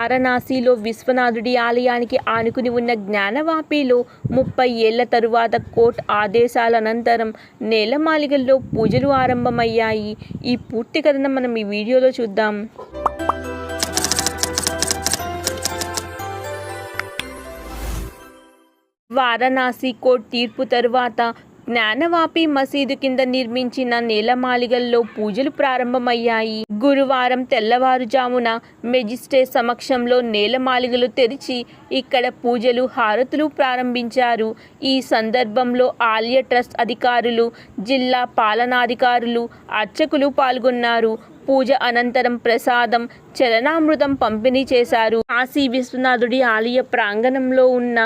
వారణాసిలో విశ్వనాథుడి ఆలయానికి ఆనుకుని ఉన్న జ్ఞానవాపిలో ముప్పై ఏళ్ళ తరువాత కోర్ట్ ఆదేశాల అనంతరం నేలమాలిగల్లో పూజలు ఆరంభమయ్యాయి. ఈ పూర్తి కథను మనం ఈ వీడియోలో చూద్దాం. వారణాసి కోర్టు తీర్పు తరువాత జ్ఞానవాపి మసీదు కింద నిర్మించిన నేలమాలిగల్లో పూజలు ప్రారంభమయ్యాయి. గురువారం తెల్లవారుజామున మెజిస్ట్రేట్ సమక్షంలో నేలమాలిగలు తెరిచి ఇక్కడ పూజలు హారతులు ప్రారంభించారు. ఈ సందర్భంలో ఆలయ ట్రస్ట్ అధికారులు జిల్లా పాలనాధికారులు అర్చకులు పాల్గొన్నారు. పూజ అనంతరం ప్రసాదం చలనామృతం పంపిణీ చేశారు. కాశీ విశ్వనాథుడి ఆలయ ప్రాంగణంలో ఉన్న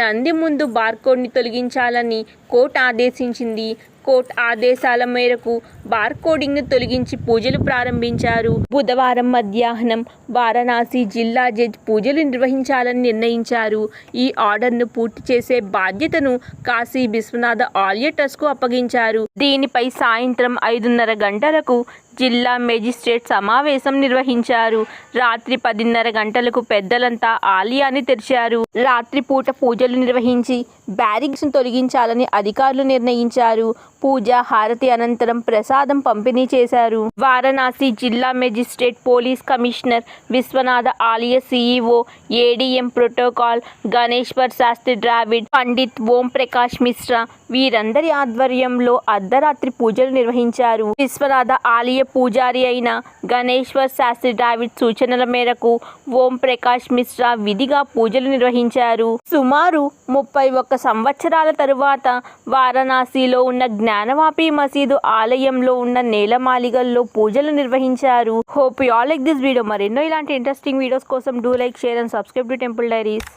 నంది ముందు బార్కోడ్ని తొలగించాలని కోర్టు ఆదేశించింది. కోర్టు ఆదేశాల మేరకు బార్కోడింగ్ను తొలగించి పూజలు ప్రారంభించారు. బుధవారం మధ్యాహ్నం వారణాసి జిల్లా జడ్జ్ పూజలు నిర్వహించాలని నిర్ణయించారు. ఈ ఆర్డర్ను పూర్తి చేసే బాధ్యతను కాశీ విశ్వనాథ ఆలయ ట్రస్ట్కు అప్పగించారు. దీనిపై సాయంత్రం ఐదున్నర గంటలకు జిల్లా మేజిస్ట్రేట్ సమావేశం నిర్వహించారు. రాత్రి పదిన్నర గంటలకు పెద్దలంతా ఆలయాన్ని తెరిచారు. రాత్రిపూట పూజలు నిర్వహించి బ్యారిగ్స్ తొలగించాలని అధికారులు నిర్ణయించారు. పూజ హారతి అనంతరం ప్రసాదం పంపిణీ చేశారు. వారణాసి జిల్లా మేజిస్ట్రేట్ పోలీస్ కమిషనర్ విశ్వనాథ ఆలయ CEO ADM protocol Ganeshwar Shastri Dravid Pandit Om Prakash Mishra వీరందరి ఆధ్వర్యంలో అర్ధరాత్రి పూజలు నిర్వహించారు. విశ్వనాథ ఆలయ పూజారి అయిన గణేశ్వర్ శాస్త్రి ద్రావిడ్ సూచనల మేరకు ఓం ప్రకాష్ మిశ్రా విధిగా పూజలు నిర్వహించారు. సుమారు ముప్పై ఒక్క సంవత్సరాల తరువాత వారణాసిలో ఉన్న జ్ఞానవాపి మసీదు ఆలయంలో ఉన్న నేలమాలిగల్లో పూజలు నిర్వహించారు. Hope you all like this video మరెన్నో ఇలాంటి ఇంట్రెస్టింగ్ వీడియోస్ కోసం do like share and subscribe to temple diaries